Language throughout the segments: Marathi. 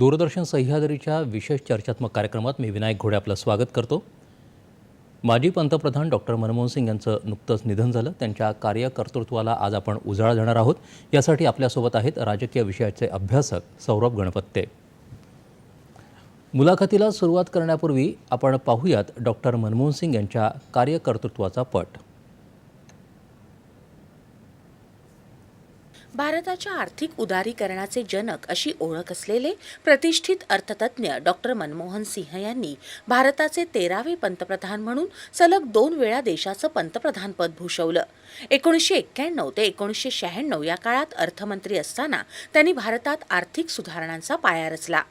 दूरदर्शन सह्याद्रीच्या विशेष चर्चात्मक कार्यक्रमात मी विनायक घोडे आपलं स्वागत करतो. माजी पंतप्रधान डॉक्टर मनमोहन सिंग यांचं नुकतंच निधन झालं. त्यांच्या कार्यकर्तृत्वाला आज आपण उजाळा देणार आहोत. यासाठी आपल्यासोबत आहेत राजकीय विषयाचे अभ्यासक सौरभ गणपत्ते. मुलाखतीला सुरुवात करण्यापूर्वी आपण पाहूयात डॉक्टर मनमोहन सिंग यांच्या कार्यकर्तृत्वाचा पट. भारताच्या आर्थिक उदारीकरणाचे जनक अशी ओळख असलेले प्रतिष्ठित अर्थतज्ज्ञ डॉक्टर मनमोहन सिंह यांनी भारताचे तेरावे पंतप्रधान म्हणून सलग दोन वेळा देशाचं पंतप्रधानपद भूषवलं. एकोणीसशे एक्क्याण्णव ते एकोणीसशे शहाण्णव या काळात अर्थमंत्री असताना त्यांनी भारतात आर्थिक सुधारणांचा पाया रचला.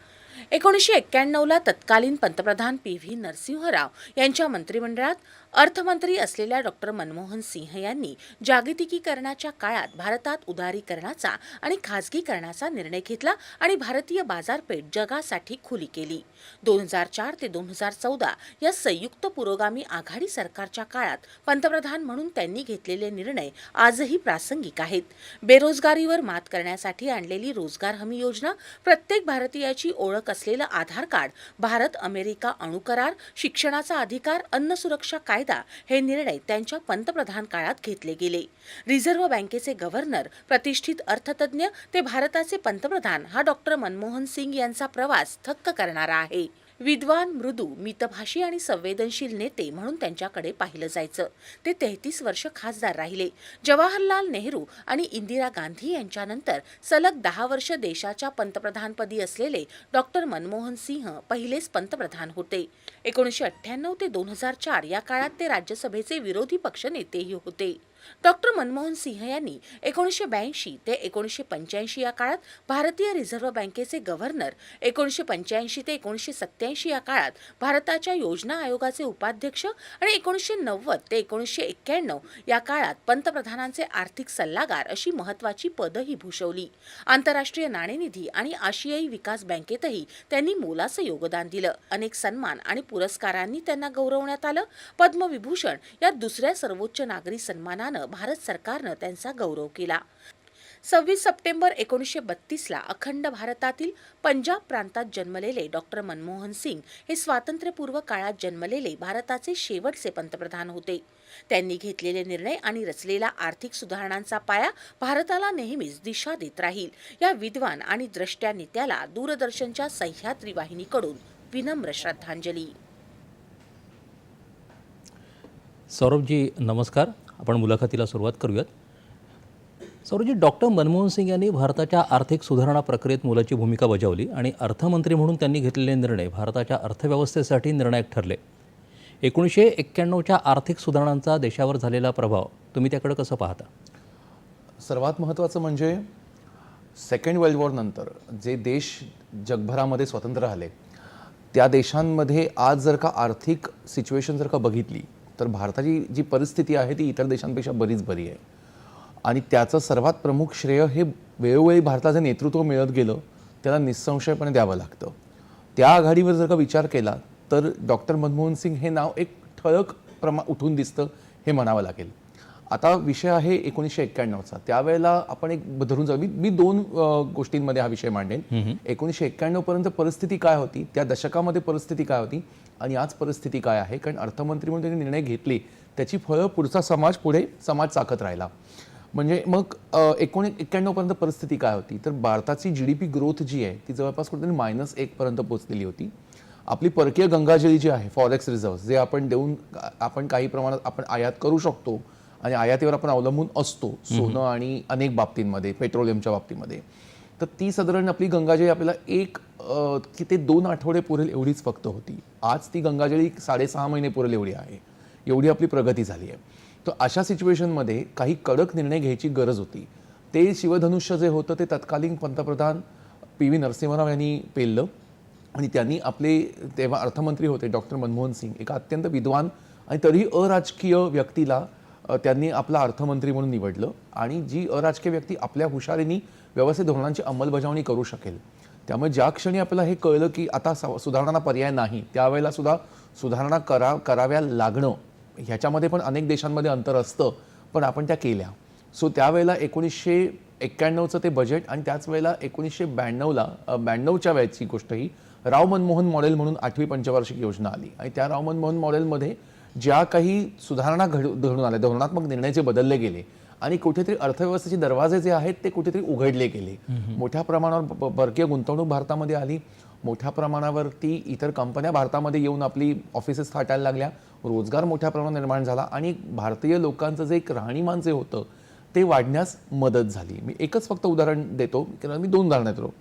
एकोणीसशे एक्क्याण्णवला तत्कालीन पंतप्रधान पी व्ही नरसिंहराव यांच्या मंत्रिमंडळात अर्थमंत्री असलेल्या डॉक्टर मनमोहन सिंह यांनी जागतिकीकरणाच्या काळात भारतात उदारीकरणाचा आणि खाजगीकरणाचा निर्णय घेतला आणि भारतीय बाजारपेठ जगासाठी खुली केली. दोन हजार चार ते दोन हजार चौदा या संयुक्त पुरोगामी आघाडी सरकारच्या काळात पंतप्रधान म्हणून त्यांनी घेतलेले निर्णय आजही प्रासंगिक आहेत. बेरोजगारीवर मात करण्यासाठी आणलेली रोजगार हमी योजना प्रत्येक भारतीयाची ओळख असलेलं आधार कार्ड भारत अमेरिका अणुकरार शिक्षणाचा अधिकार अन्न सुरक्षा काय कायदा हे निर्णय त्यांच्या पंतप्रधान काळात घेतले गेले. रिझर्व्ह बँकेचे गव्हर्नर प्रतिष्ठित अर्थतज्ञ ते भारताचे पंतप्रधान हा डॉक्टर मनमोहन सिंग यांचा प्रवास थक्क करणारा आहे. विद्वान मृदू मितभाषी आणि संवेदनशील नेते म्हणून त्यांच्याकडे पाहिलं जायचं. ते तेहतीस वर्ष खासदार राहिले. जवाहरलाल नेहरू आणि इंदिरा गांधी यांच्यानंतर सलग दहा वर्ष देशाच्या पंतप्रधानपदी असलेले डॉक्टर मनमोहन सिंह पहिलेच पंतप्रधान होते. एकोणीसशे अठ्ठ्याण्णव ते दोन हजार चार या काळात ते राज्यसभेचे विरोधी पक्षनेतेही होते. डॉक्टर मनमोहन सिंह यांनी एकोणीसशे ब्याऐंशी ते एकोणीसशे पंच्याऐंशी या काळात भारतीय रिझर्व्ह बँकेचे गव्हर्नर एकोणीसशे पंच्याऐंशी ते एकोणीसशे सत्याऐंशी या काळात भारताच्या योजना आयोगाचे उपाध्यक्ष आणि एकोणीसशे नव्वद ते एकोणीसशे एक्क्याण्णव या काळात पंतप्रधानांचे आर्थिक सल्लागार अशी महत्वाची पदही भूषवली. आंतरराष्ट्रीय नाणेनिधी आणि आशियाई विकास बँकेतही त्यांनी मोलाचं योगदान दिलं. अनेक सन्मान आणि पुरस्कारांनी त्यांना गौरवण्यात आलं. पद्मविभूषण या दुसऱ्या सर्वोच्च नागरी सन्मानानं भारत सरकारनं त्यांचा गौरव केला. सव्वीस सप्टेंबर एकोणीसशे बत्तीसला अखंड भारतातील पंजाब प्रांतात जन्मलेले डॉक्टर मनमोहन सिंग हे स्वातंत्र्यपूर्व काळात जन्मलेले भारताचे शेवटचे पंतप्रधान होते. त्यांनी घेतलेले निर्णय आणि रचलेला आर्थिक सुधारणांचा पाया भारताला नेहमीच दिशा देत राहील. या विद्वान आणि द्रष्ट्या नेत्याला दूरदर्शनच्या सह्याद्री वाहिनीकडून विनम्र श्रद्धांजली. सौरभजी नमस्कार. आपण मुलाखतीला सुरुवात करूयात. सौरजी डॉक्टर मनमोहन सिंग यांनी भारताच्या आर्थिक सुधारणा प्रक्रियेत मोलाची भूमिका बजावली आणि अर्थमंत्री म्हणून त्यांनी घेतलेले निर्णय भारताच्या अर्थव्यवस्थेसाठी निर्णायक ठरले. एकोणीसशे एक्क्याण्णवच्या आर्थिक सुधारणांचा देशावर झालेला प्रभाव तुम्ही त्याकडे कसं पाहता? सर्वात महत्त्वाचं म्हणजे सेकंड वर्ल्ड वॉर नंतर जे देश जगभरामध्ये स्वतंत्र झाले त्या देशांमध्ये आज जर का आर्थिक सिच्युएशन जर का बघितली तर भारताची जी परिस्थिती आहे ती इतर देशांपेक्षा बरीच बरी आहे. आणि त्याचं सर्वात प्रमुख श्रेय हे वेळोवेळी भारताचं नेतृत्व मिळत गेलं त्याला निसंशयपणे द्यावं लागतं. त्या आघाडीवर जर का विचार केला तर डॉक्टर मनमोहन सिंग हे नाव एक ठळक प्रमा उठून दिसतं हे म्हणावं लागेल. आता विषय आहे एकोणीसशे एक्क्याण्णवचा. त्यावेळेला आपण एक धरून जाऊ. मी मी दोन गोष्टींमध्ये हा विषय मांडेन. एकोणीसशे एक्क्याण्णव पर्यंत परिस्थिती काय होती? त्या दशकामध्ये परिस्थिती काय होती? आणि आज परिस्थिती काय आहे? कारण अर्थमंत्री म्हणून त्यांनी निर्णय घेतले त्याची फळं पुढचा समाज पुढे समाज चाकत राहिला. म्हणजे मग एकोणी एक्क्याण्णव पर्यंत परिस्थिती काय होती? तर भारताची जी डी पी ग्रोथ जी आहे ती जवळपास कुठेतरी मायनस एक पर्यंत पोहोचलेली होती. आपली परकीय गंगाजळी जी आहे फॉरेक्स रिझर्व्ह जे आपण देऊन आपण काही प्रमाणात आपण आयात करू शकतो आणि आयातीवर आपण अवलंबून असतो सोनं आणि अनेक बाबतींमध्ये पेट्रोलियमच्या बाबतीमध्ये. तर ती साधारण आपली गंगाजळी आपल्याला एक की ते दोन आठवडे पुरेल एवढीच फक्त होती. आज ती गंगाजळी साडेसहा महिने पुरेल एवढी आहे. एवढी आपली प्रगती झाली आहे. तर अशा सिच्युएशनमध्ये काही कडक निर्णय घ्यायची गरज होती. ते शिवधनुष्य जे होतं ते तत्कालीन पंतप्रधान पी व्ही नरसिंहराव यांनी पेललं. आणि त्यांनी आपले तेव्हा अर्थमंत्री होते डॉक्टर मनमोहन सिंग एका अत्यंत विद्वान आणि तरीही अराजकीय व्यक्तीला त्यांनी आपला अर्थमंत्री म्हणून निवडलं. आणि जी अराजकीय व्यक्ती आपल्या हुशारीने व्यवस्थित धोरणांची अंमलबजावणी करू शकेल. त्यामुळे ज्या क्षणी आपल्याला हे कळलं की आता स- सुधारणांना पर्याय नाही त्यावेळेला सुद्धा सुधारणा करा कराव्या लागणं ह्याच्यामध्ये पण अनेक देशांमध्ये अंतर असतं पण आपण त्या केल्या. सो त्यावेळेला एकोणीसशे एक्क्याण्णवचं ते बजेट आणि त्याच वेळेला एकोणीसशे ब्याण्णवला ब्याण्णवच्या वेळेची गोष्ट ही राव मनमोहन मॉडेल म्हणून आठवी पंचवार्षिक योजना आली. आणि त्या राव मनमोहन मॉडेलमध्ये ज्या काही सुधारणा घड घडून आल्या धोरणात्मक निर्णय जे बदलले गेले आणि कुठेतरी अर्थव्यवस्थेचे दरवाजे जे आहेत ते कुठेतरी उघडले गेले. मोठ्या प्रमाणावर परकीय गुंतवणूक भारतामध्ये आली. मोठ्या प्रमाणावरती इतर कंपन्या भारतामध्ये येऊन आपली ऑफिसेस थाटायला लागल्या. रोजगार मोठ्या प्रमाणात निर्माण झाला आणि भारतीय लोकांचं जे एक राहणीमान जे होतं ते वाढण्यास मदत झाली. मी एकच फक्त उदाहरण देतो कारण मी दोन उदाहरणं देतो.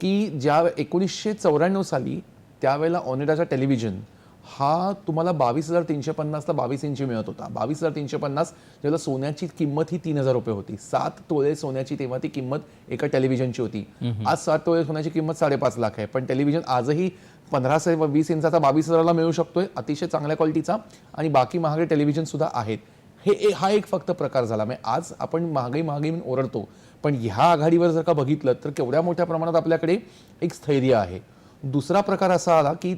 की ज्या एकोणीसशे चौऱ्याण्णव साली त्यावेळेला ऑनिडाचा टेलिव्हिजन हा तुम्हाला बावीस हजार तीनशे पन्नासला बावीस इंची मिळत होता. बावीस हजार तीनशे पन्नास ज्याला सोन्याची किंमत ही तीन हजार रुपये होती. सात तोळे सोन्याची तेव्हा ती किंमत एका टेलिव्हिजनची होती. आज सात तोळे सोन्याची किंमत साडेपाच लाख आहे. पण टेलिव्हिजन आजही पंधरा से वीस इंचाचा बावीस हजाराला मिळू शकतोय. अतिशय चांगल्या क्वालिटीचा आणि बाकी महागडे टेलिव्हिजन सुद्धा आहेत. हे हा एक फक्त प्रकार झाला. म्हणजे आज आपण महागाई महागाई म्हणून ओरडतो. पण ह्या आघाडीवर जर का बघितलं तर केवढ्या मोठ्या प्रमाणात आपल्याकडे एक स्थैर्य आहे. दुसरा प्रकार असा आला की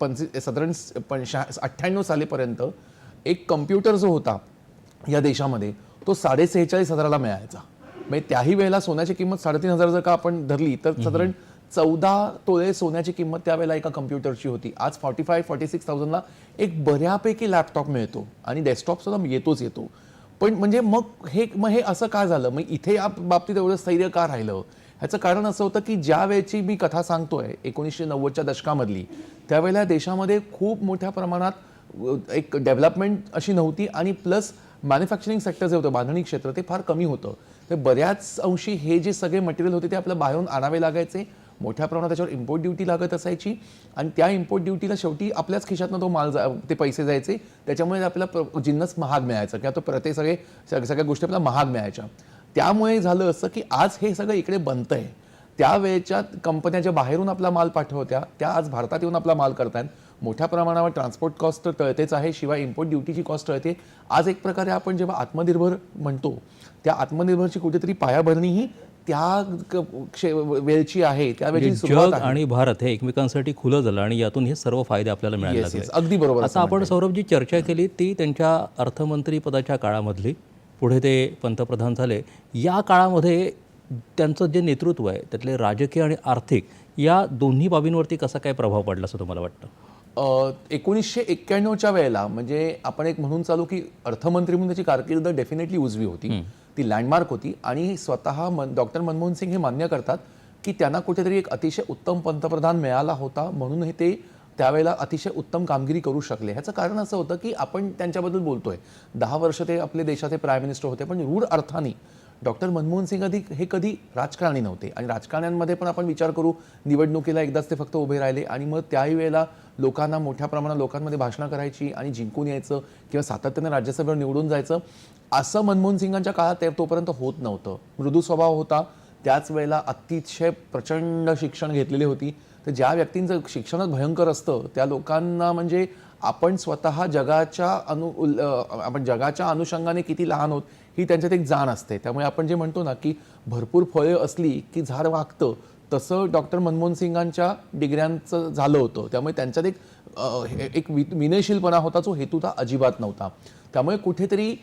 पंच साधारण पंचशा अठ्ठ्याण्णव सालीपर्यंत एक कम्प्युटर जो होता या देशामध्ये तो साडे सेहेचाळीस हजाराला मिळायचा. म्हणजे त्याही वेळेला सोन्याची किंमत साडेतीन हजार जर का आपण धरली तर साधारण चौदा तोळे सोन्याची किंमत त्यावेळेला एका कम्प्युटरची होती. आज फॉर्टी फाय फॉर्टी सिक्स थाउजंडला एक बऱ्यापैकी लॅपटॉप मिळतो आणि डेस्कटॉप सुद्धा येतोच येतो. पण म्हणजे मग हे मग हे असं का झालं? मग इथे या बाबतीत एवढं स्थैर्य का राहिलं? ह्याचं कारण असं होतं की ज्या वेळची मी कथा सांगतोय एकोणीसशे नव्वदच्या दशकामधली त्यावेळेला देशामध्ये खूप मोठ्या प्रमाणात एक डेव्हलपमेंट अशी नव्हती आणि प्लस मॅन्युफॅक्चरिंग सेक्टर जे होतं बांधणी क्षेत्र ते फार कमी होतं. तर बऱ्याच अंशी हे जे सगळे मटेरियल होते ते आपल्या बाहेरून आणावे लागायचे. मोठ्या प्रमाणात त्याच्यावर इम्पोर्ट ड्युटी लागत असायची आणि त्या इम्पोर्ट ड्युटीला शेवटी आपल्याच खिशातनं तो माल जा ते पैसे जायचे. त्याच्यामुळे आपला जिन्नस महाग मिळायचं. किंवा तो प्रत्येक सगळे सगळ्या गोष्टी आपल्याला महाग मिळायच्या. त्यामुळे झालं असं की आज हे सगळं इकडे बनतंय. त्यावेळेच्या कंपन्या ज्या बाहेरून आपला माल पाठवत्या त्या आज भारतात येऊन आपला माल करतायत. मोठ्या प्रमाणावर ट्रान्सपोर्ट कॉस्ट तर टळतेच आहे शिवाय इम्पोर्ट ड्युटीची कॉस्ट टळते आज एक प्रकारे आपण जेव्हा आत्मनिर्भर म्हणतो त्या आत्मनिर्भरची कुठेतरी पायाभरणी ही त्या वेळची आहे त्या वेळची सुरुवात जग आहे. आणि भारत हे एकमेकांसाठी खुलं झालं आणि यातून हे सर्व फायदे आपल्याला yes. अगदी बरोबर आता आपण सौरभ जी चर्चा केली ती त्यांच्या अर्थमंत्री पदाच्या काळामधली. पुढे ते पंतप्रधान झाले या काळामध्ये त्यांचं जे नेतृत्व आहे त्यातले राजकीय आणि आर्थिक या दोन्ही बाबींवरती कसा काय प्रभाव पडला असं तुम्हाला वाटतं? एकोणीसशे एक्क्याण्णवच्या वेळेला म्हणजे आपण एक म्हणून चालू की अर्थमंत्री म्हणून त्याची कारकीर्द डेफिनेटली उजवी होती. ती लँडमार्क होती आणि स्वतः मन डॉक्टर मनमोहन सिंग हे मान्य करतात की त्यांना कुठेतरी एक अतिशय उत्तम पंतप्रधान मिळाला होता म्हणून हे ते त्यावेळेला अतिशय उत्तम कामगिरी करू शकले. ह्याचं कारण असं होतं की आपण त्यांच्याबद्दल बोलतोय. दहा वर्ष ते आपले देशाचे प्राईम मिनिस्टर होते पण रूढ अर्थाने डॉक्टर मनमोहन सिंग अधिक हे कधी राजकारणी नव्हते. आणि राजकारण्यांमध्ये पण आपण विचार करू निवडणुकीला एकदाच ते फक्त उभे राहिले आणि मग त्याही वेळेला लोकांना मोठ्या प्रमाणात लोकांमध्ये भाषणं करायची आणि जिंकून यायचं किंवा सातत्याने राज्यसभेवर निवडून जायचं असं मनमोहन सिंगांच्या काळात ते तोपर्यंत होत नव्हतं. मृदू स्वभाव होता. त्याच वेळेला अतिशय प्रचंड शिक्षण घेतलेली होती. तर ज्या व्यक्तींचं शिक्षणच भयंकर असतं त्या लोकांना म्हणजे आपण स्वतः जगाच्या अनु आपण जगाच्या अनुषंगाने किती लहान होत ही त्यांच्यात एक जाण असते. त्यामुळे आपण जे म्हणतो ना की भरपूर फळे असली की झाड वागतं तसं डॉक्टर मनमोहन सिंगांच्या डिग्र्यांचं झालं होतं. त्यामुळे त्यांच्यात एक हे- एक वि- विनयशीलपणा होता जो हेतूचा अजिबात नव्हता. त्यामुळे कुठेतरी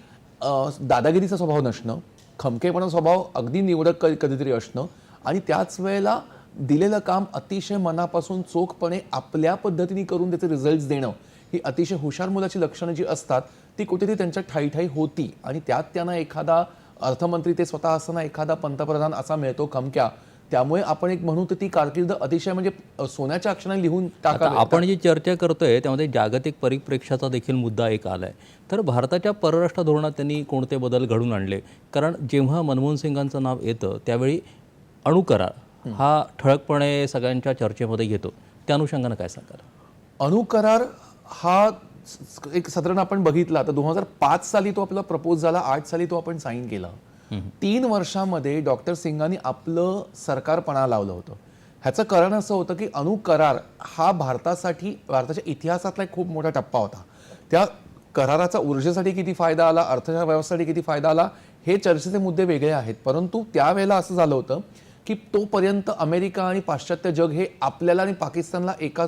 दादागिरीचा स्वभाव नसणं खमकेपणा स्वभाव अगदी निवडक क- कधीतरी असणं आणि त्याच वेळेला दिलेलं काम अतिशय मनापासून चोखपणे आपल्या पद्धतीने करून त्याचे रिझल्ट देणं ही अतिशय हुशार मुलाची लक्षणं जी असतात ती कुठेतरी त्यांच्या ठाईठाई होती. आणि त्यात त्यांना एखादा अर्थमंत्री ते स्वतः असताना एखादा पंतप्रधान असा मिळतो खमक्या. त्यामुळे आपण एक म्हणू तर ती कारकीर्द अतिशय म्हणजे सोन्याच्या अक्षराने लिहून टाका आपण जी चर्चा करतोय त्यामध्ये जागतिक परिप्रेक्ष्याचा देखील मुद्दा एक आलाय. तर भारताच्या परराष्ट्र धोरणात त्यांनी कोणते बदल घडून आणले? कारण जेव्हा मनमोहन सिंगांचं नाव येतं त्यावेळी अणुकरार हा. ठळकपणे सगळ्यांच्या चर्चेमध्ये येतो. त्या अनुषंगानं काय सांगाल? अणुकरार हा एक साधारण आपण बघितला. तर दोन हजार पाच साली तो आपला प्रपोज झाला आठ साली तो आपण साईन केला. तीन वर्षामध्ये डॉक्टर सिंगांनी आपलं सरकारपणा लावलं होतं. ह्याचं कारण असं होतं की अणुकरार हा भारतासाठी भारताच्या इतिहासातला एक खूप मोठा टप्पा होता. त्या कराराचा ऊर्जेसाठी किती फायदा आला अर्थव्यवस्थेसाठी किती फायदा आला हे चर्चेचे मुद्दे वेगळे आहेत. परंतु त्यावेळेला असं झालं होतं की तोपर्यंत अमेरिका आणि पाश्चात्य जग हे आपल्याला आणि पाकिस्तानला एका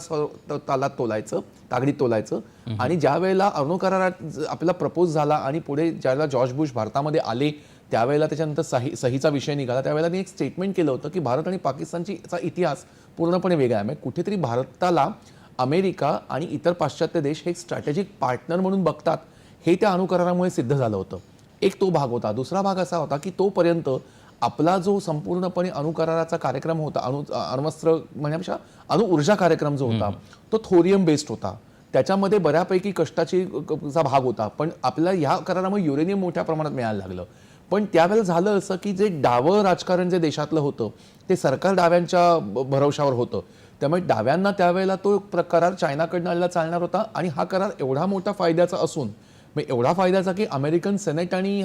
तालात तोलायचं तागडीत तोलायचं. आणि ज्या वेळेला अणु करारात ज- आपल्याला प्रपोज झाला आणि पुढे ज्यावेळेला जॉर्ज बुश भारतामध्ये आले त्यावेळेला त्याच्यानंतर सही सहीचा विषय निघाला. त्यावेळेला त्यांनी एक स्टेटमेंट केलं होतं की भारत आणि पाकिस्तानची इतिहास पूर्णपणे वेगळा आहे. म्हणजे कुठेतरी भारताला अमेरिका आणि इतर पाश्चात्य देश हे स्ट्रॅटेजिक पार्टनर म्हणून बघतात हे त्या अणुकरारामुळे सिद्ध झालं होतं. एक तो भाग होता. दुसरा भाग असा होता की तोपर्यंत आपला जो संपूर्णपणे अणुकराराचा कार्यक्रम होता अणु अण्वस्त्र म्हणण्यापेक्षा अणु ऊर्जा कार्यक्रम जो होता तो थोरियम बेस्ड होता. त्याच्यामध्ये बऱ्यापैकी कष्टाची चा भाग होता पण आपल्याला ह्या करारामुळे युरेनियम मोठ्या प्रमाणात मिळायला लागलं. पण त्यावेळेला झालं असं की जे डावं राजकारण जे देशातलं होतं ते सरकार डाव्यांच्या भरवशावर होतं. त्यामुळे डाव्यांना त्यावेळेला तो करार चायनाकडनं आलेला चालणार होता आणि हा करार एवढा मोठा फायद्याचा असून म्हणजे एवढा फायद्याचा की अमेरिकन सेनेट आणि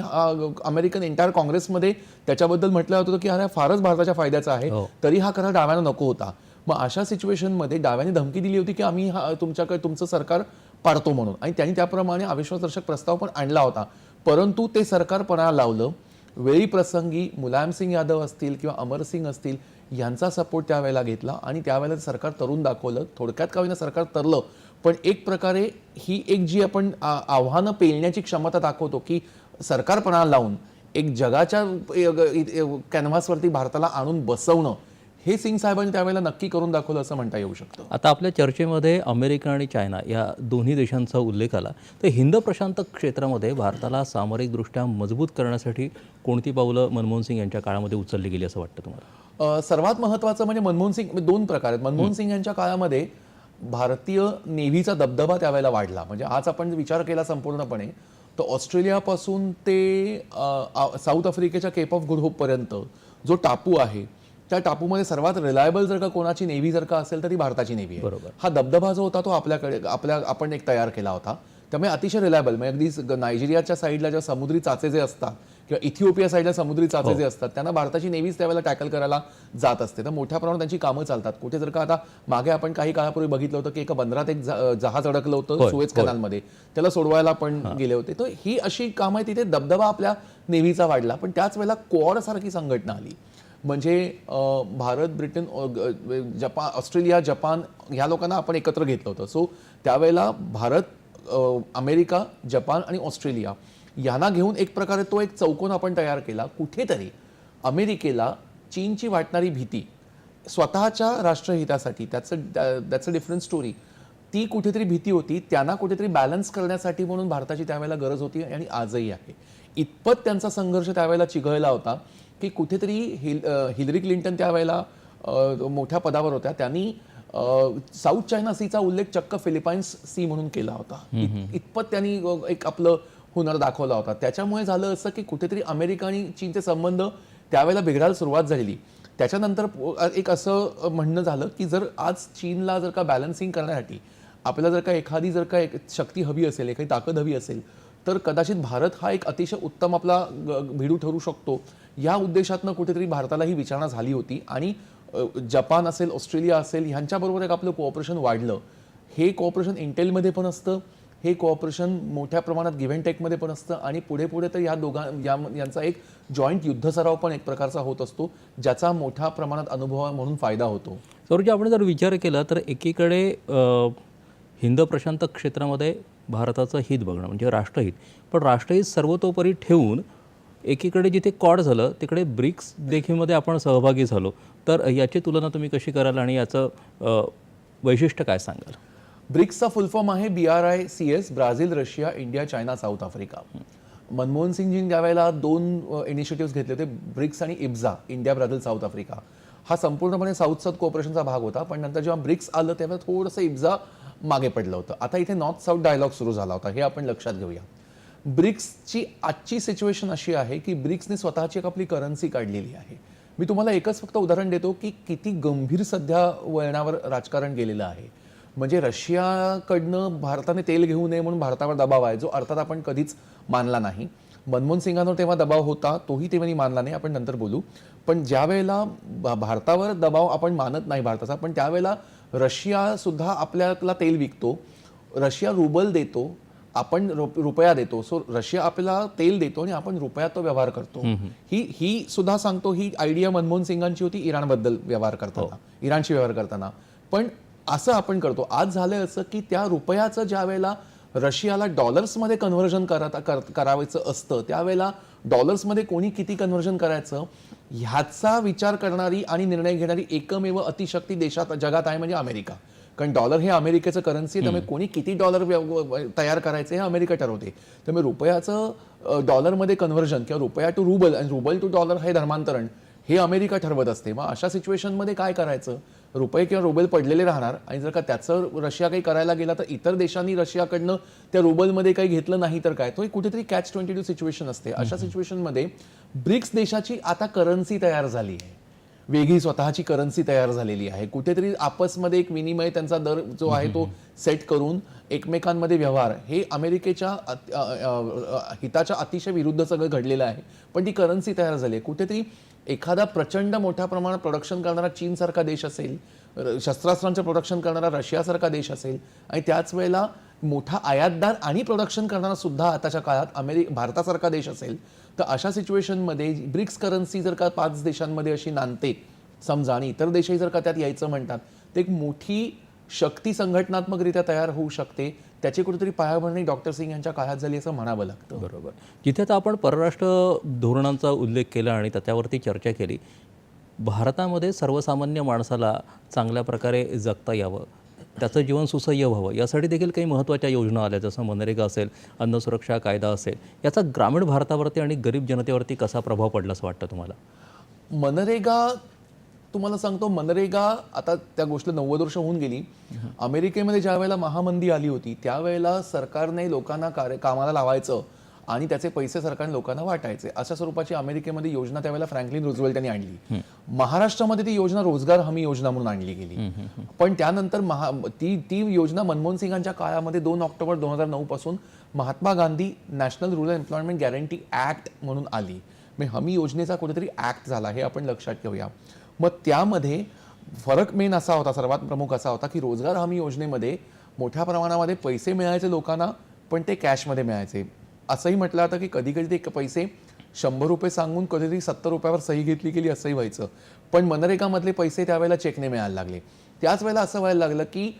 अमेरिकन एंटायर काँग्रेसमध्ये त्याच्याबद्दल म्हटलं होतं की हा फारच भारताच्या फायद्याचा आहे. हो. तरी हा करार डाव्यांना नको होता. मग अशा सिच्युएशनमध्ये डाव्यांनी धमकी दिली होती की आम्ही हा तुमच्याकडे तुमचं सरकार पाडतो म्हणून. आणि त्यांनी त्याप्रमाणे अविश्वासदर्शक प्रस्ताव पण आणला होता. परंतु ते सरकार पणाला लावलं. वेळी प्रसंगी मुलायम सिंग यादव असतील किंवा अमर सिंग असतील यांचा सपोर्ट त्यावेळेला घेतला आणि त्यावेळेला सरकार तरुण दाखवलं. थोडक्यात का होईना सरकार तरलं पण एक प्रकारे ही एक जी आपण आव्हानं पेलण्याची क्षमता दाखवतो की सरकारपणाला लावून एक जगाच्या कॅनव्हासवरती भारताला आणून बसवणं हे सिंग साहेबांनी त्यावेळेला नक्की करून दाखवलं असं म्हणता येऊ शकतं. आता आपल्या चर्चेमध्ये अमेरिका आणि चायना या दोन्ही देशांचा उल्लेख आला. तर हिंद प्रशांत क्षेत्रामध्ये भारताला सामरिकदृष्ट्या मजबूत करण्यासाठी कोणती पावलं मनमोहन सिंग यांच्या काळामध्ये उचलली गेली असं वाटतं तुम्हाला? सर्वात महत्त्वाचं म्हणजे मनमोहन सिंग दोन प्रकार आहेत. मनमोहन सिंग यांच्या काळामध्ये भारतीय नेव्हीचा दबदबा त्यावेळेला वाढला. म्हणजे आज आपण विचार केला संपूर्णपणे तर ऑस्ट्रेलियापासून ते साऊथ आफ्रिकेच्या केप ऑफ गुड होपपर्यंत जो टापू आहे त्या टापूमध्ये सर्वात रिलायबल जर का कोणाची नेव्ही जर का असेल तर ती भारताची नेव्ही आहे. बरोबर. हा दबदबा जो होता तो आपल्याकडे आपल्या आपण एक तयार केला होता. त्यामुळे अतिशय रिलायबल. म्हणजे अगदी नायजेरियाच्या साईडला ज्या समुद्री चाचे जे असतात किंवा इथिओपिया साईडला समुद्री चाचे जे असतात त्यांना भारताची नेव्हीच त्यावेळेला टॅकल करायला जात असते. तर मोठ्या प्रमाणात त्यांची कामं चालतात. कुठे जर का आता मागे आपण काही काळापूर्वी बघितलं होतं की एका बंदरात एक जहाज अडकलं होतं सुएज होय. कॅनलमध्ये. त्याला सोडवायला पण गेले होते. तर ही अशी कामं आहे तिथे दबदबा आपल्या नेव्हीचा वाढला. पण त्याच वेळेला क्वाड सारखी संघटना आली. म्हणजे Bharat Britain Japan Australia Japan ह्या लोकांना आपण एकत्र घेतलं होतं. सो त्यावेळेला भारत अमेरिका जपान आणि ऑस्ट्रेलिया यांना घेऊन एक प्रकारे तो एक चौकोन आपण तयार केला. कुठेतरी अमेरिकेला चीनची वाटणारी भीती स्वतःच्या राष्ट्रहितासाठी त्याचं दॅट्स अ डिफरंट स्टोरी ती कुठेतरी भीती होती त्यांना कुठेतरी बॅलन्स करण्यासाठी म्हणून भारताची त्यावेळेला गरज होती आणि आजही आहे. इतपत त्यांचा संघर्ष त्यावेळेला चिघळला होता की कुठेतरी हिल हिलरी क्लिंटन त्यावेळेला मोठ्या पदावर होत्या. त्यांनी साऊथ चायना सीचा उल्लेख चक्क फिलिपाईन्स सी म्हणून केला होता. इत- इतपत त्यांनी एक आपलं हुनर दाखवला होता. त्याच्यामुळे झालं असं की कुठेतरी अमेरिका आणि चीनचे संबंध त्यावेळेला बिघडायला सुरुवात झालेली. त्याच्यानंतर एक असं म्हणणं झालं की जर आज चीनला जर का बॅलन्सिंग करण्यासाठी आपल्याला जर का एखादी जर का एक शक्ती हवी असेल एखादी ताकद हवी असेल तर कदाचित भारत हा एक अतिशय उत्तम आपला ग- भिडू ठरू शकतो. या उद्देशातनं कुठेतरी भारताला ही विचारणा झाली होती आणि जपान असेल ऑस्ट्रेलिया असेल ह्यांच्याबरोबर एक आपलं कोऑपरेशन वाढलं. हे कोऑपरेशन इंटेलमध्ये पण असतं. हे कोऑपरेशन मोठ्या प्रमाणात गिव्ह अँड टेकमध्ये पण असतं आणि पुढे पुढे तर या दोघां या यांचा एक जॉईंट युद्ध सराव पण एक प्रकारचा होत असतो ज्याचा मोठ्या प्रमाणात अनुभव म्हणून फायदा होतो. सौरजी आपण जर विचार केला तर एकीकडे हिंद प्रशांत क्षेत्रामध्ये भारताचं हित बघणं म्हणजे राष्ट्रहित पण राष्ट्रहित सर्वतोपरी ठेवून एकीकडे जिथे कॉड झालं तिकडे ब्रिक्स देखीलमध्ये आपण सहभागी झालो. तर याची तुलना तुम्ही कशी कराल आणि याचं वैशिष्ट्य काय सांगाल? ब्रिक्सचा फुल फॉर्म आहे B R I C S Brazil Russia India China South Africa. Manmohan सिंगजींनी त्यावेळेला दोन इनिशिएटिव्ह घेतले होते ब्रिक्स आणि IBSA India Brazil South Africa. हा संपूर्णपणे साऊथ साऊथ कोऑपरेशनचा भाग होता पण नंतर जेव्हा ब्रिक्स आलं तेव्हा थोडंसं इब्झा मागे पडलं होतं. आता इथे नॉर्थ साऊथ डायलॉग सुरू झाला होता हे आपण लक्षात घेऊया. ब्रिक्सची आजची सिच्युएशन अशी आहे की ब्रिक्सने स्वतःची एक आपली करन्सी काढलेली आहे. मी तुम्हाला एकच फक्त उदाहरण देतो की किती गंभीर सध्या वळणावर राजकारण गेलेलं आहे. म्हणजे रशियाकडनं भारताने तेल घेऊ नये म्हणून भारतावर दबाव आहे जो अर्थात आपण कधीच मानला नाही. मनमोहन सिंगांवर तेव्हा दबाव होता तोही तेव्हा मानला नाही. आपण नंतर बोलू. पण ज्या वेळेला भारतावर दबाव आपण मानत नाही भारताचा पण त्यावेळेला रशिया सुद्धा आपल्याला तेल विकतो. रशिया रुबल देतो. आपण रुपया देतो. सो रशिया आपल्याला तेल देतो आणि आपण रुपयात तो व्यवहार करतो. ही ही सुद्धा सांगतो ही आयडिया मनमोहन सिंगांची होती इराणबद्दल व्यवहार करताना. इराणशी व्यवहार करताना. पण असं आपण करतो. आज झालंय असं की त्या रुपयाचं ज्या वेळेला रशियाला डॉलर्समध्ये कन्व्हर्जन करत कर करावायचं असतं त्यावेळेला डॉलर्समध्ये कोणी किती कन्व्हर्जन करायचं? ह्याचा विचार करणारी आणि निर्णय घेणारी एकमेव अतिशक्ती देशात जगात आहे म्हणजे अमेरिका. कारण डॉलर हे अमेरिकेचं करन्सी आहे त्यामुळे कोणी किती डॉलर तयार करायचे हे अमेरिका ठरवते. त्यामुळे रुपयाचं डॉलरमध्ये कन्व्हर्जन किंवा रुपया टू रुबल आणि रुबल टू डॉलर हे धर्मांतरण हे अमेरिका ठरवत असते. मग अशा सिच्युएशनमध्ये काय करायचं? रुपये किंवा रुबल पडलेले राहणार आणि जर का त्याचं रशिया काही करायला गेला तर इतर देशांनी रशियाकडनं त्या रुबलमध्ये काही घेतलं नाही तर काय? तो एक कुठेतरी कॅच ट्वेंटी टू सिच्युएशन असते. अशा सिच्युएशनमध्ये ब्रिक्स देशाची आता करन्सी तयार झाली आहे. वेगळी स्वतःची करन्सी तयार झालेली आहे. कुठेतरी आपसमध्ये एक विनिमय त्यांचा दर जो आहे तो सेट करून एकमेकांमध्ये व्यवहार. हे अमेरिकेच्या हिताच्या अतिशय विरुद्ध सगळं घडलेलं आहे. पण ती करन्सी तयार झाली आहे. कुठेतरी एखादा प्रचंड मोठ्या प्रमाणात प्रोडक्शन करणारा चीनसारखा देश असेल शस्त्रास्त्रांचं प्रोडक्शन करणारा रशियासारखा देश असेल आणि त्याच वेळेला मोठा आयातदार आणि प्रोडक्शन करणारा सुद्धा आताच्या काळात अमेरि भारतासारखा देश असेल तर अशा सिच्युएशनमध्ये ब्रिक्स करन्सी जर का पाच देशांमध्ये अशी नांदते समजा आणि इतर देशही जर का त्यात यायचं म्हणतात तर एक मोठी शक्ती संघटनात्मकरित्या तयार होऊ शकते. त्याची कुठेतरी पायाभरणी डॉक्टर सिंग यांच्या काळात झाली असं म्हणावं लागतं. बरोबर. जिथे आता आपण परराष्ट्र धोरणांचा उल्लेख केला आणि त्याच्यावरती चर्चा केली भारतामध्ये सर्वसामान्य माणसाला चांगल्या प्रकारे जगता यावं त्याचं जीवन सुसह्य व्हावं. यासाठी देखील काही महत्त्वाच्या योजना आल्या जसं मनरेगा असेल अन्न सुरक्षा कायदा असेल याचा ग्रामीण भारतावरती आणि गरीब जनतेवरती कसा प्रभाव पडला असं वाटतं तुम्हाला? मनरेगा तुम्हाला सांगतो मनरेगा आता त्या गोष्ट नव्वद वर्ष होऊन गेली. अमेरिकेमध्ये ज्या वेळेला महामंदी आली होती त्यावेळेला सरकारने लोकांना कार्य कामाला लावायचं आणि त्याचे पैसे सरकारने लोकांना वाटायचे. अशा स्वरूपाची अमेरिकेमध्ये योजना त्यावेळेला फ्रँकलिन रुझवेल्ट यांनी आणली. महाराष्ट्रामध्ये ती योजना रोजगार हमी योजना म्हणून आणली गेली. पण त्यानंतर महा ती ती योजना मनमोहन सिंगांच्या काळामध्ये दोन ऑक्टोबर दोन हजार नऊ पासून Mahatma Gandhi national rural employment guarantee act म्हणून आली. म्हणजे हमी योजनेचा कुठेतरी ऍक्ट झाला हे आपण लक्षात ठेवूया मग त्यामध्ये फरक मेन असा होता सर्वात प्रमुख असा होता की रोजगार हमी योजनेमध्ये मोठ्या प्रमाणामध्ये पैसे मिळायचे लोकांना पण ते कॅशमध्ये मिळायचे. असंही म्हटलं जातं की कधी कधी ते पैसे शंभर रुपये सांगून कधीतरी सत्तर रुपयावर सही घेतली गेली असंही व्हायचं. पण मनरेगामधले पैसे त्यावेळेला चेकने मिळायला लागले. त्याच वेळेला असं व्हायला लागलं की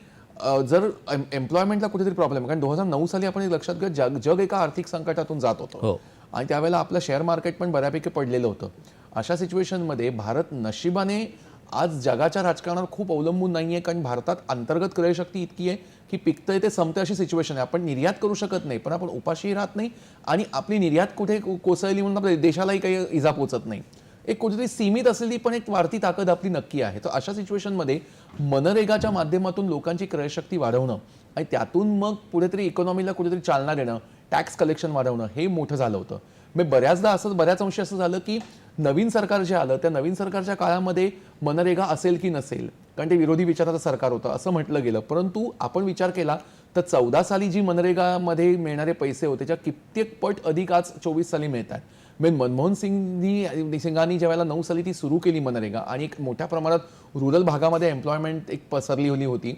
जर एम्प्लॉयमेंटला कुठेतरी प्रॉब्लेम कारण दोन हजार नऊ साली आपण एक लक्षात घ्या जग जग एका आर्थिक संकटातून जात होतं. हो. आणि त्यावेळेला आपलं शेअर मार्केट पण बऱ्यापैकी पडलेलं होतं. अशा सिच्युएशनमध्ये भारत नशिबाने आज जगाच्या राजकारणावर खूप अवलंबून नाही आहे कारण भारतात अंतर्गत क्रयशक्ती इतकी आहे की पिकतंय ते संपतं अशी सिच्युएशन आहे. आपण निर्यात करू शकत नाही पण आपण उपाशीही राहत नाही आणि आपली निर्यात कुठे कोसळली म्हणून आपल्या देशालाही काही इजा पोचत नाही. एक कुठेतरी सीमित असलेली पण एक वाढती ताकद आपली नक्की आहे. तर अशा सिच्युएशनमध्ये मनरेगाच्या माध्यमातून लोकांची क्रयशक्ती वाढवणं आणि त्यातून मग कुठेतरी इकॉनॉमीला कुठेतरी चालना देणं टॅक्स कलेक्शन वाढवणं हे मोठं झालं होतं. मग बऱ्याचदा असं बऱ्याच अंशी असं झालं की नवीन सरकार जे आलं त्या नवीन सरकारच्या काळामध्ये मनरेगा असेल की नसेल कारण ते विरोधी विचाराचं सरकार होतं असं म्हटलं गेलं. परंतु आपण विचार केला तर चौदा साली जी मनरेगामध्ये मिळणारे पैसे होते त्याच्या कित्येक पट अधिक आज चोवीस साली मिळतात. मेन मनमोहन सिंगनी सिंगांनी ज्यावेळेला नऊ साली ती सुरू केली मनरेगा आणि एक मोठ्या प्रमाणात रुरल भागामध्ये एम्प्लॉयमेंट एक पसरली होली होती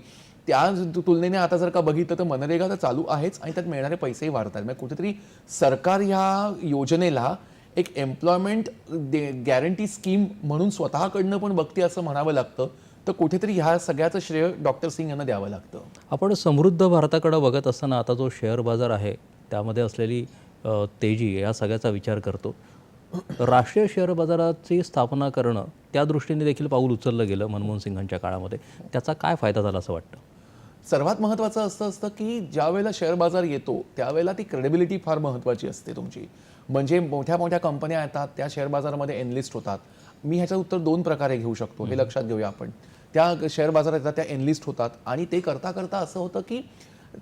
त्या तुलनेने आता जर का बघितलं तर मनरेगा तर चालू आहेच आणि त्यात मिळणारे पैसेही वाढतात. मग कुठेतरी सरकार ह्या योजनेला एक एम्प्लॉयमेंट गॅरंटी स्कीम म्हणून स्वतःकडनं पण बघते असं म्हणावं लागतं. तर कुठेतरी ह्या सगळ्याचं श्रेय डॉक्टर सिंग यांना द्यावं लागतं. आपण समृद्ध भारताकडे बघत असताना आता जो शेअर बाजार आहे त्यामध्ये असलेली तेजी या सगळ्याचा विचार करतो. राष्ट्रीय शेअर बाजाराची स्थापना करणं त्या दृष्टीने देखील पाऊल उचललं गेलं मनमोहन सिंगांच्या काळामध्ये. त्याचा काय फायदा झाला असं वाटतं? सर्वात महत्त्वाचं असं असतं की ज्या वेळेला शेअर बाजार येतो त्यावेळेला ती क्रेडिबिलिटी फार महत्त्वाची असते तुमची. म्हणजे मोठ्या मोठ्या कंपन्या येतात त्या शेअर बाजारामध्ये एनलिस्ट होतात. मी ह्याचं उत्तर दोन प्रकारे घेऊ शकतो हे लक्षात घेऊया आपण. त्या शेअर बाजारात येतात त्या एनलिस्ट होतात. आणि ते करता करता असं होतं की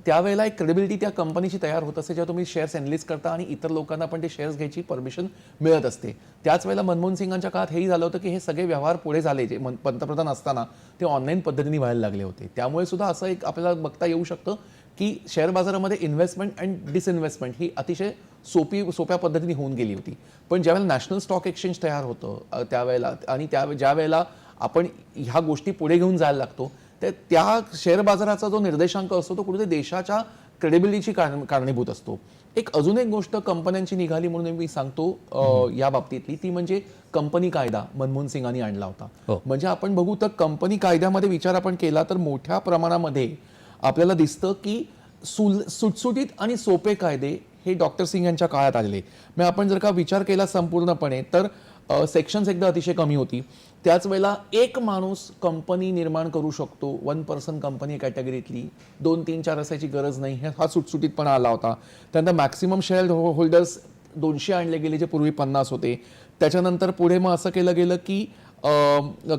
त्यावेळेला एक क्रेडिबिलिटी त्या कंपनीची तयार होत असते जेव्हा तुम्ही शेअर्स एनलिस्ट करता आणि इतर लोकांना पण ते शेअर्स घ्यायची परमिशन मिळत असते. त्याच वेळेला मनमोहन सिंगांच्या काळात हेही झालं होतं की हे सगळे व्यवहार पुढे झाले जे पंतप्रधान असताना ते ऑनलाईन पद्धतीने व्हायला लागले होते. त्यामुळे सुद्धा असं एक आपल्याला बघता येऊ शकतं की शेअर बाजारामध्ये इन्व्हेस्टमेंट अँड डिसइन्व्हेस्टमेंट ही अतिशय सोपी सोप्या पद्धतीने होऊन गेली होती. पण ज्यावेळेला नॅशनल स्टॉक एक्सचेंज तयार होतं त्यावेळेला आणि त्या ज्या वेळेला आपण ह्या गोष्टी पुढे घेऊन जायला लागतो. तर त्या शेअर बाजाराचा जो निर्देशांक असतो तो कुठेतरी देशाच्या क्रेडिबिलिटीची कारण कारणीभूत असतो. एक अजून एक गोष्ट कंपन्यांची निघाली म्हणून मी सांगतो या बाबतीतली. ती म्हणजे कंपनी कायदा मनमोहन सिंगांनी आणला हो. होता म्हणजे आपण बघू तर कंपनी कायद्यामध्ये विचार आपण केला तर मोठ्या प्रमाणामध्ये आपल्याला दिसतं की सुल सुटसुटीत आणि सोपे कायदे हे डॉक्टर सिंग यांच्या काळात आलेले. मग आपण जर का विचार केला संपूर्णपणे तर सेक्शन्स एकदा अतिशय कमी होती. त्याच वेळेला एक माणूस कंपनी निर्माण करू शकतो. वन पर्सन कंपनी कॅटेगरीतली दोन तीन चार असायची गरज नाही. हे हा सुटसुटीतपणा आला होता. त्यानंतर मॅक्सिमम शेअर होल्डर्स दोनशे आणले गेले जे पूर्वी पन्नास होते. त्याच्यानंतर पुढे मग असं केलं गेलं की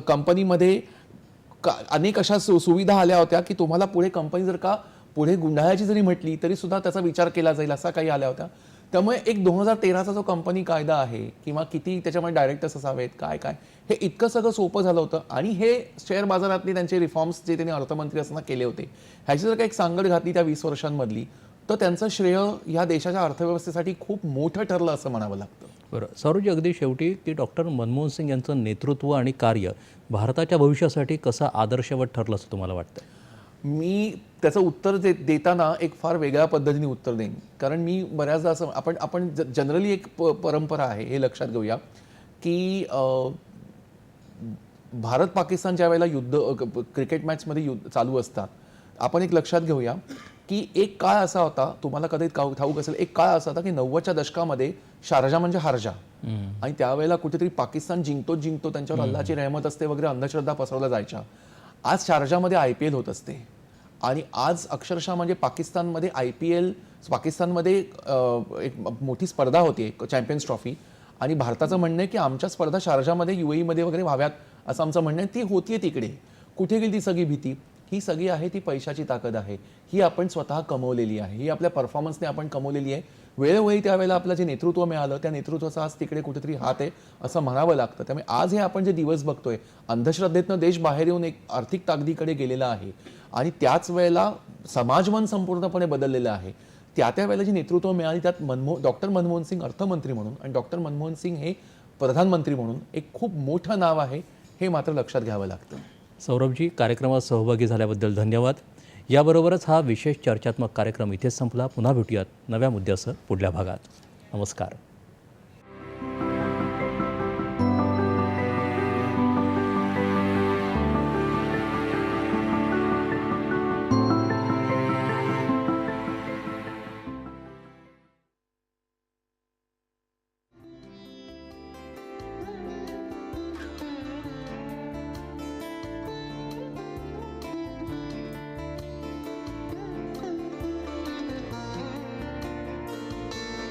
कंपनीमध्ये का अनेक अशा सु सुविधा आल्या होत्या की तुम्हाला पुढे कंपनी जर का पुढे गुंडाळ्याची जरी म्हटली तरी सुद्धा त्याचा विचार केला जाईल असा काही आल्या होत्या. त्यामुळे एक दोन हजार तेराचा जो कंपनी कायदा आहे किंवा किती त्याच्यामध्ये डायरेक्टर्स असावेत काय काय हे इतकं सगळं सोपं झालं होतं. आणि हे शेअर बाजारातले त्यांचे रिफॉर्म्स जे त्यांनी अर्थमंत्री असताना केले होते ह्याची जर का एक सांगड घातली त्या वीस वर्षांमधली तर त्यांचं श्रेय ह्या देशाच्या अर्थव्यवस्थेसाठी खूप मोठं ठरलं असं म्हणावं लागतं. बरं सौरजी अगदी शेवटी की डॉक्टर मनमोहन सिंग यांचं नेतृत्व आणि कार्य भारताच्या भविष्यासाठी कसं आदर्शवत ठरलं असं तुम्हाला वाटतं? मी त्याचं उत्तर दे देताना एक फार वेगळ्या पद्धतीने उत्तर देईन. कारण मी बऱ्याचदा असं आपण आपण जनरली एक प परंपरा आहे हे लक्षात घेऊया की भारत पाकिस्तान ज्या वेळेला युद्ध क्रिकेट मॅचमध्ये युद्ध चालू असतात आपण एक लक्षात घेऊया की एक काळ असा होता तुम्हाला कधी ठाऊक असेल एक काळ असा होता की नव्वदच्या दशकामध्ये शारजा म्हणजे हारजा. आणि त्यावेळेला कुठेतरी पाकिस्तान जिंकतो जिंकतो त्यांच्यावर अल्लाची रहमत असते वगैरे अंधश्रद्धा पसरवल्या जायच्या. आज शारजामध्ये आय पी एल होत असते. आणि आज अक्षरशः म्हणजे पाकिस्तानमध्ये आय पी एल पाकिस्तानमध्ये एक मोठी स्पर्धा होती चॅम्पियन्स ट्रॉफी. आणि भारताचं म्हणणं आहे की आमच्या स्पर्धा शारजामध्ये यू मध्ये वगैरे व्हाव्यात असं आमचं म्हणणं आहे. ती होतीये तिकडे. कुठे गेली ती सगळी भीती? ही सगळी आहे ती पैशाची ताकद आहे. ही आपण स्वतः कमवलेली आहे. ही आपल्या परफॉर्मन्सने आपण कमवलेली आहे. वेळोवेळी त्यावेळेला आपलं जे नेतृत्व मिळालं त्या नेतृत्वाचा आज तिकडे कुठेतरी हात आहे असं म्हणावं लागतं. त्यामुळे आज हे आपण जे दिवस बघतोय अंधश्रद्धेतनं देश बाहेर येऊन एक आर्थिक ताकदीकडे गेलेला आहे आणि त्याच वेळेला समाजमन संपूर्णपणे बदललेलं आहे. त्या त्या वेळेला जी नेतृत्व मिळाली त्यात मनमो डॉक्टर मनमोहन सिंग अर्थमंत्री म्हणून आणि डॉक्टर मनमोहन सिंग हे प्रधानमंत्री म्हणून एक खूप मोठं नाव आहे हे मात्र लक्षात घ्यावं लागतं. सौरभजी कार्यक्रमात सहभागी झाल्याबद्दल धन्यवाद. याबरोबरच हा विशेष चर्चात्मक कार्यक्रम इथेच संपला. पुन्हा भेटूयात नव्या मुद्द्यासह पुढल्या भागात. नमस्कार.